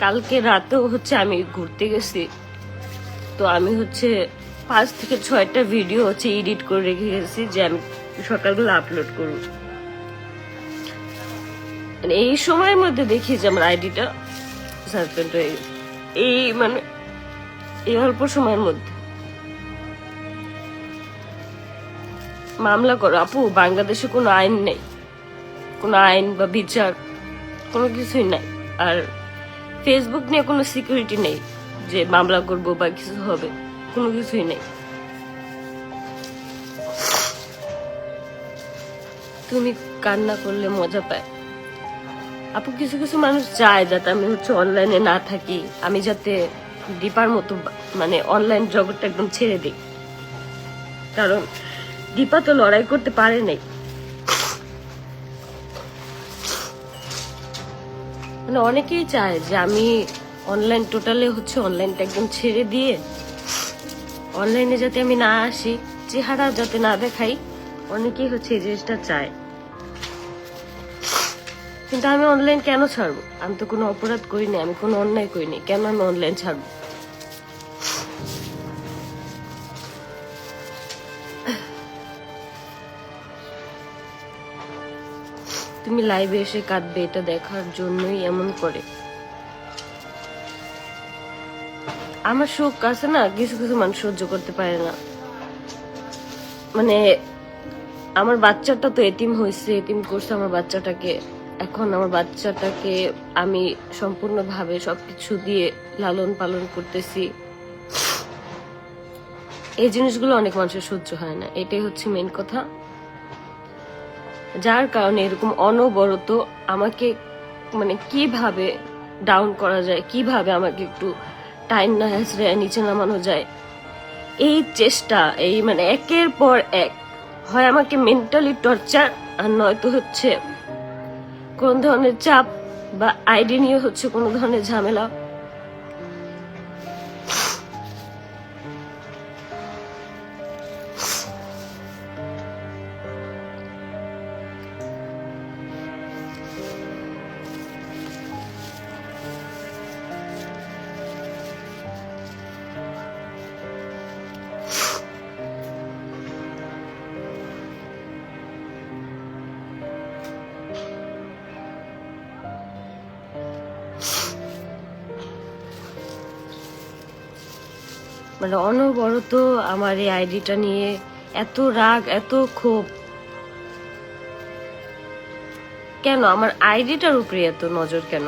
কালকে রাতেও হচ্ছে আমি ঘুরতে গেছি। তো আমি হচ্ছে পাঁচ থেকে ছয়টা ভিডিও হচ্ছে এডিট করে রেখে গেছি যে আমি সকালবেলা আপলোড করব। মানে এই সময়ের মধ্যে দেখি যে আমার আইডিটা সাসপেন্ড হয়ে গেছে। এই মানে এই অল্প সময়ের মধ্যে। মামলা করো, আপু, বাংলাদেশে কোনো আইন নেই। কোনো আইন বা বিচার কোনো কিছুই নাই। আর ফেসবুক নিয়ে কোনো সিকিউরিটি নেই যে মামলা করব বা কিছু হবে, কোনো কিছুই নেই। তুমি কান্না করলে মজা পায়। আপু, কিছু কিছু মানুষ চায় যাতে আমি হচ্ছে অনলাইনে না থাকি, আমি যাতে দীপার মতো মানে অনলাইন জগৎটা একদম ছেড়ে দিই। কারণ দীপা তো লড়াই করতে পারে নাই। মানে অনেকেই চায় যে আমি অনলাইন টোটালে হচ্ছে অনলাইনটা একদম ছেড়ে দিয়ে অনলাইনে যাতে আমি না আসি, চেহারা যাতে না দেখাই, অনেকেই হচ্ছে এই জিনিসটা চায়। কিন্তু আমি অনলাইন কেন ছাড়বো? আমি তো কোনো অপরাধ করিনি আমি কোনো অন্যায় করিনি কেন আমি অনলাইন ছাড়বো? তুমি লাইভে এসে কাঁদবে, এটা দেখার জন্যই এমন করে। আমার শোক আছে না, কিছু কিছু মানুষ সহ্য করতে পারে না। মানে আমার বাচ্চাটা তো এতিম হয়েছে, এতিম করছে আমার বাচ্চাটাকে। এখন আমার বাচ্চাটাকে আমি সম্পূর্ণভাবে সবকিছু দিয়ে লালন পালন করতেছি। এই জিনিসগুলো অনেক মানুষের সহ্য হয় না, এটাই হচ্ছে মেন কথা। যার কারণে এরকম অনবরত আমাকে মানে কীভাবে ডাউন করা যায়, কীভাবে আমাকে একটু টাইম না হেসড়ে নিচে নামানো যায়, এই চেষ্টা, এই মানে একের পর এক হয় আমাকে মেন্টালি টর্চার আর নয়তো হচ্ছে কোন ধরনের চাপ বা আইডি নিয়ে হচ্ছে কোনো ধরনের ঝামেলা মানে অনবরত আমার এই আইডিটা নিয়ে এত রাগ, এত ক্ষোভ। কেন? আমার আইডিটার উপরে এত নজর কেন?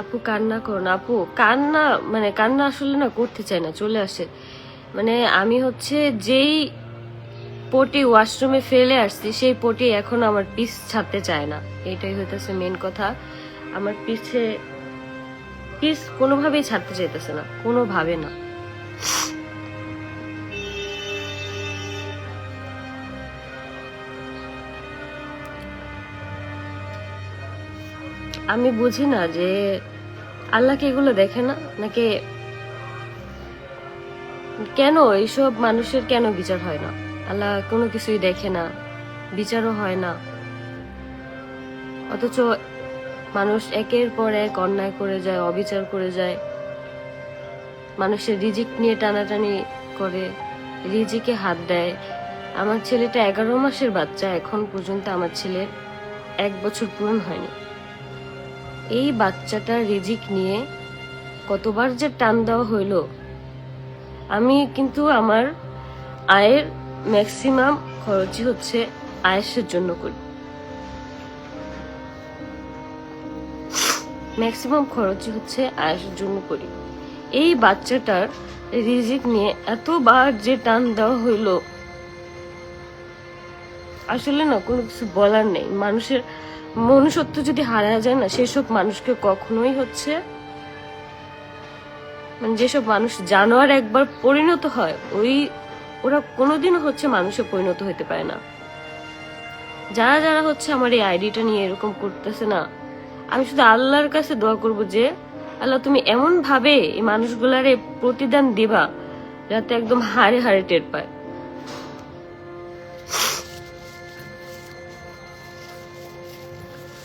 আপু, কান্না করো না। আপু, কান্না মানে কান্না আসলে না করতে চায় না, চলে আসে। মানে আমি হচ্ছে যেই পটি ওয়াশরুমে ফেলে আসছি, সেই পটি এখন আমার পিস ছাড়তে চায় না। এটাই হইতেছে মেন কথা। আমার পিছে, পিস কোনোভাবেই ছাড়তে চাইতেছে না, কোনোভাবে না। আমি বুঝি না যে আল্লাহ আল্লাহকে এগুলো দেখে না, নাকি কেন এইসব মানুষের কেন বিচার হয় না? আল্লাহ কোনো কিছুই দেখে না, বিচারও হয় না। অথচ মানুষ একের পর এক অন্যায় করে যায়, অবিচার করে যায়। মানুষের রিজিক নিয়ে টানাটানি করে, রিজিকে হাত দেয়। আমার ছেলেটা এগারো মাসের বাচ্চা, এখন পর্যন্ত আমার ছেলের এক বছর পূরণ হয়নি। এই বাচ্চাটার রিজিক নিয়ে কতবার যে টান দেওয়া হইল, আমি কিন্তু আমার আয়ের ম্যাক্সিমাম খরচই হচ্ছে আয়েসের জন্য করি। ম্যাক্সিমাম খরচই হচ্ছে আয়েসের জন্য করি। এই বাচ্চাটার রিজিক নিয়ে এতবার যে টান দেওয়া হইল, আসলে না কোনো কিছু বলার নেই। মানুষের মনুষ্যত্ব যদি হারা যায় না, সেসব মানুষকে কখনোই হচ্ছে মানে যেসব মানুষ জানোয়ার একবার পরিণত হয়, ওই ওরা কোনোদিনও হচ্ছে মানুষে পরিণত হতে পারে না। যারা যারা হচ্ছে আমার এই আইডিটা নিয়ে এরকম করতেছে না, আমি শুধু আল্লাহর কাছে দোয়া করব যে, আল্লাহ তুমি এমন ভাবে এই মানুষগুলারে প্রতিদান দিবা, যাতে একদম হাড়ে হাড়ে টের পায়।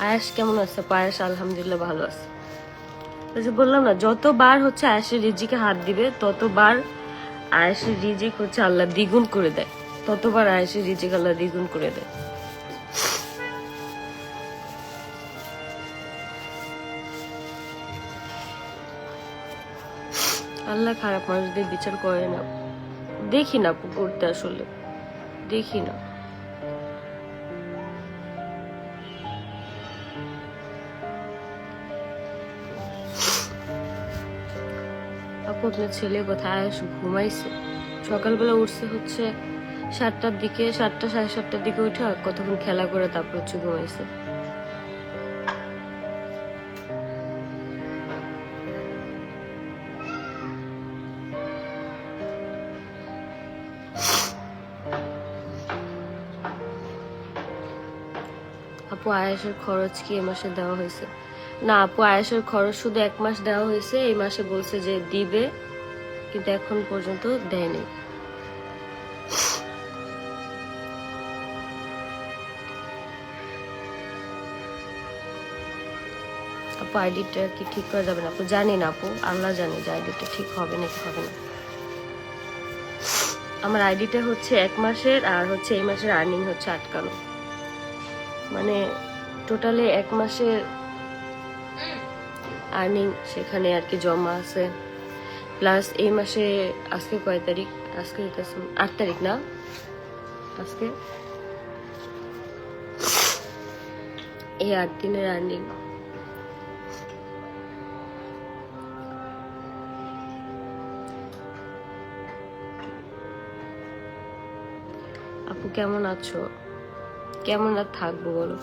আয়াস কেমন আছে? পায়াস আলহামদুলিল্লাহ ভালো আছে। ওই বললাম না, যতবার হচ্ছে আয়াসের রিজিকে হাত দিবে, ততবার আয়াসের রিজিক হচ্ছে আল্লাহ দ্বিগুণ করে দেয়। ততবার আয়াসের রিজিক আল্লাহ দ্বিগুণ করে দেয়। আল্লাহ খারাপ মানুষদের বিচার করে না। দেখি না করতে আসলে। দেখি না। আপনার ছেলে কোথায় ঘুমাইছে? সকালবেলা উঠছে হচ্ছে সাতটার দিকে, সাতটা সাড়ে সাতটার দিকে উঠে কতক্ষণ খেলা করে তারপর হচ্ছে ঘুমাইছে। আপু, আয়াসের খরচ কি এ মাসে দেওয়া হয়েছে? না, আপু, আয়াসের খরচ শুধু এক মাস দেওয়া হয়েছে, এই মাসে বলছে যে দিবে, কিন্তু এখন পর্যন্ত দেয়নি। আপু, আইডিটা কি ঠিক করা যাবে না? আপু, জানি না, আপু, আল্লাহ জানে যে আইডিটা ঠিক হবে নাকি হবে না। আমার আইডিটা হচ্ছে এক মাসের, আর হচ্ছে এই মাসের আর্নিং হচ্ছে আটকানো। মানে টোটালে এক মাসের আর্নিং সেখানে আর কি জমা আছে। প্লাস এই মাসে আজকে কয় তারিখ? আজকে আট তারিখ না? আজকে? এই আট দিনের আর্নিং আপু কেমন আছো? কেমন আর থাকব বলো?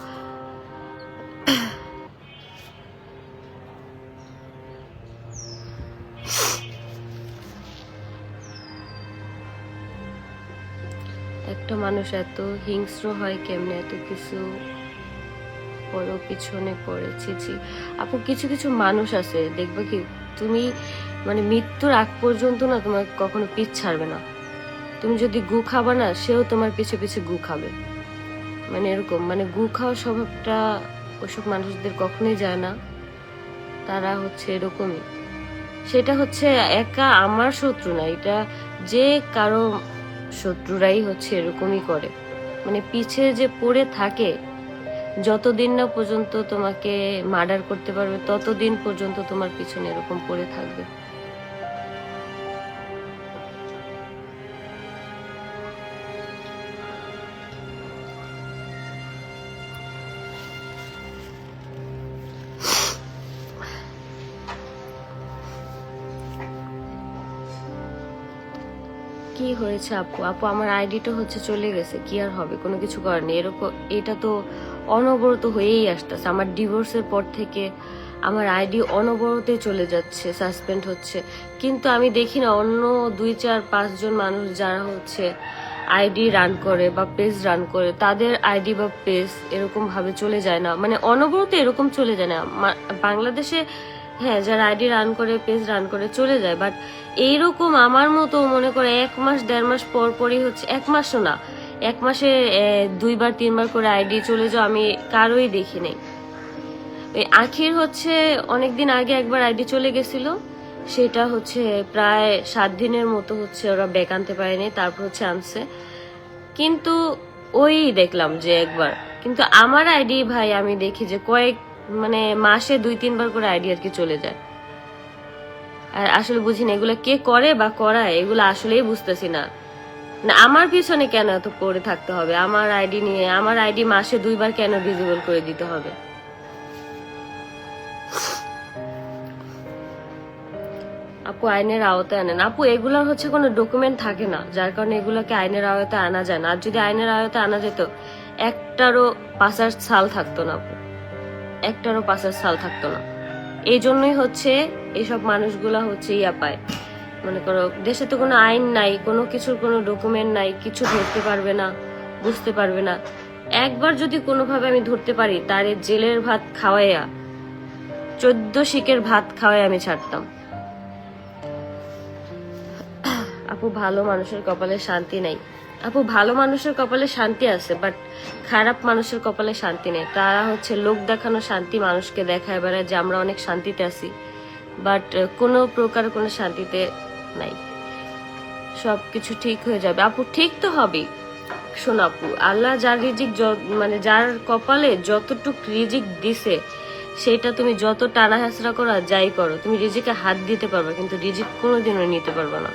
মানুষ এত হিংস্র হয় কেমনে? এত কিছু বড় পিছনে পড়েছি ছি আপু, কিছু কিছু মানুষ আছে। দেখবে কি, তুমি মানে মৃত্যুর আগ পর্যন্ত না তোমার কখনো পিছ ছাড়বে না। তুমি যদি গু খাবা না, সেও তোমার পিছে পিছে গু খাবে। মানে এরকম মানে গু খাওয়ার স্বভাবটা ওসব মানুষদের কখনোই যায় না। তারা হচ্ছে এরকমই। সেটা হচ্ছে একা আমার শত্রু না। এটা যে কারও শত্রুরাই হচ্ছে এরকমই করে। মানে পিছে যে পড়ে থাকে, যতদিন না পর্যন্ত তোমাকে মার্ডার করতে পারবে, ততদিন পর্যন্ত তোমার পিছনে এরকম পড়ে থাকবে। কি হয়েছে, আপু? আপু, আমার আইডিটা হচ্ছে চলে গেছে, কি আর হবে? কোনো কিছু করার নেই। এরকম, এটা তো অনবরত হয়েই আসতেছে। আমার ডিভোর্সের পর থেকে আমার আইডি অনবরতে চলে যাচ্ছে, সাসপেন্ড হচ্ছে। কিন্তু আমি দেখি না, অন্য দুই, চার পাঁচজন মানুষ যারা হচ্ছে আইডি রান করে বা পেজ রান করে, তাদের আইডি বা পেজ এরকম ভাবে চলে যায় না। মানে অনবরত এরকম চলে যায় না। বাংলাদেশে হ্যাঁ যারা আইডি রান করে পেজ রান করে চলে যায়। বাট এইরকম আমার মতো মনে করে এক মাস, দেড় মাস পর পরই হচ্ছে, এক মাসও না। এক মাসে দুইবার, তিনবার করে আইডি চলে যাও আমি কারোই দেখি নাই। আখির হচ্ছে, অনেকদিন আগে একবার আইডি চলে গেছিল। সেটা হচ্ছে প্রায় সাত দিনের মতো হচ্ছে ওরা ব্যাক আনতে পারেনি, তারপর হচ্ছে আনছে। কিন্তু ওই দেখলাম যে একবার। কিন্তু আমার আইডি ভাই আমি দেখি যে কয়েক মানে মাসে দুই, তিনবার করে আইডি আর কি চলে যায়। আর আসলে বুঝি না, এগুলো কে করে বা করায়, এগুলো আসলেই বুঝতেছি না। না, আমার পিছনে কেন এত পড়ে থাকতে হবে? আমার আইডি নিয়ে, আমার আইডি মাসে দুইবার কেন ভিজিবল করে দিতে হবে? আপু, আইনের আওতায় আনেন। আপু, এগুলোর হচ্ছে কোনো ডকুমেন্ট থাকে না, যার কারণে এগুলোকে আইনের আওতায় আনা যায় না। আর যদি আইনের আওতায় আনা যেত, একটারও পাশার ছাল থাকতো না, আপু। একটারও পাশার সাল থাকতো না। এই জন্যই হচ্ছে এইসব মানুষগুলা হচ্ছে ইয়া পায়। মনে করো, দেশে তো কোনো আইন নাই, কোনো কিছুর কোনো ডকুমেন্ট নাই, কিছু ধরতে পারবে না, বুঝতে পারবে না। একবার যদি কোনোভাবে আমি ধরতে পারি, তারে জেলের ভাত খাওয়াইয়া, চোদ্দ শিকের ভাত খাওয়াই আমি ছাড়তাম। আপু, ভালো মানুষের কপালে শান্তি নাই। আপু, ভালো মানুষের কপালে শান্তি আছে বাট খারাপ মানুষের কপালে শান্তি নেই। তারা হচ্ছে লোক দেখানো শান্তি মানুষকে দেখায় বেড়ায় যে আমরা অনেক শান্তিতে আছি বাট কোনো প্রকার কোনো শান্তিতে নাই। সব কিছু ঠিক হয়ে যাবে। আপু, ঠিক তো হবেই। শোন আপু, আল্লাহ যার রিজিক মানে যার কপালে যতটুক রিজিক দিছে, সেটা তুমি যত টানা হেঁচড়া করো যাই করো, তুমি রিজিকে হাত দিতে পারবে, কিন্তু রিজিক কোনোদিনও নিতে পারবে না।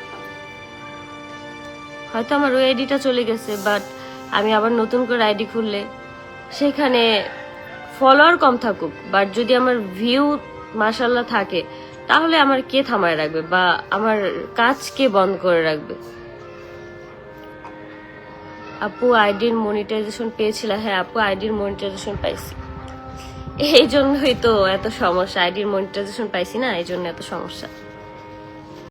হয়তো আমার ওই আইডিটা চলে গেছে বাট আমি আবার নতুন করে আইডি খুললে সেখানে ফলোয়ার কম থাকুক বাট যদি আমার ভিউ মাসাল্লাহ থাকে, তাহলে আমার কে থামায় রাখবে বা আমার কাজ কে বন্ধ করে রাখবে? আপু, আইডির মনিটাইজেশন পেয়েছিল? হ্যাঁ আপু, আইডির মনিটাইজেশন পাইছি। এই জন্যই তো এত সমস্যা, আইডির মনিটাইজেশন পাইছি না এই জন্য এত সমস্যা।